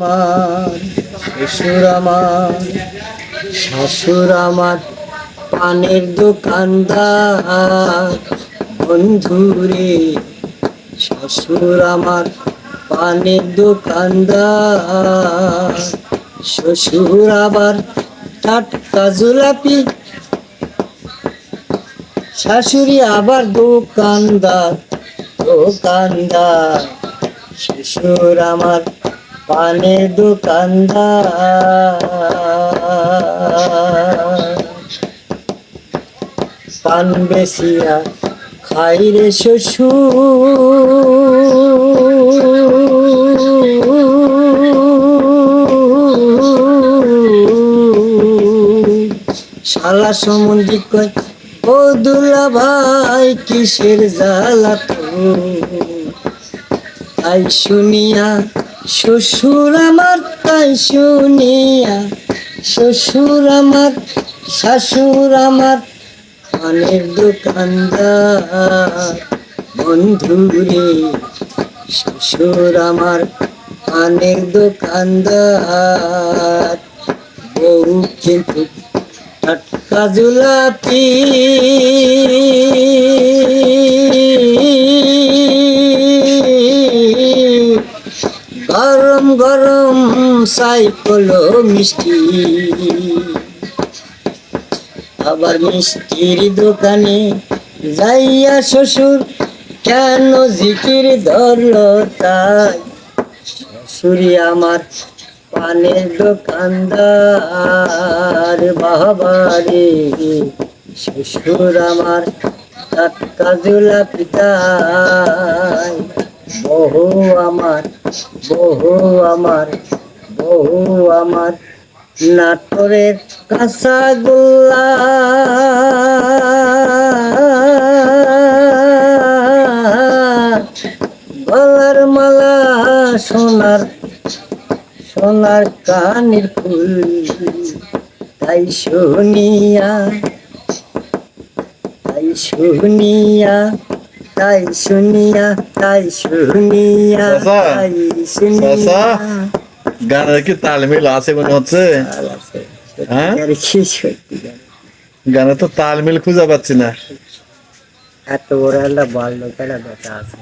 আমার, শ্বশুর আমার শাশুর আমার পানের দোকানদার। বন্ধুরে শ্বশুর আমার পানের দোকানদার। শ্বশুর আবার টাটকা জোলাপি। শাশুড়ি আবার দোকানদার দোকানদার। শ্বশুর আমার পানের দোকানদার পান বেশিয়া খাই রে শ্বশুর। শালা সমুদ্রিক কয়, ও দুলা ভাই, কিসের জ্বালা তো তাই শুনিয়া শ্বশুর আমার তাই শুনিয়া, শ্বশুর আমার, শাশুর আমার পানের দোকানদার। বন্ধুরে শ্বশুর আমার পানের দোকানদার। বউ কিন্তু টাটকা জুলাপি। গরম গরম সাইকল মিষ্টি। আবার মিষ্টির দোকানে যাইয়া শ্বশুর কেন জিকির ধরল তাই? শ্বশুরি আমার পানের দোকানদার বাবারে শ্বশুর আমার টাটকা জোলা পিতায় বহু আমার বহু আমার বহু আমার নাটোরের কাঁচা গোল্লা গলার মালা, সোনার সোনার কানের ফুল, তাই শুনিয়া তাই শুনিয়া তাই শুনিয়া তাই শুনিয়া তাই শুনিয়া। গানের কি তালমিল আছে মনে হচ্ছে? হ্যাঁ? গানে তো তালমিল খুঁজে পাচ্ছি না। এত বড় একটা বড় লোকেরা বেটা আছে।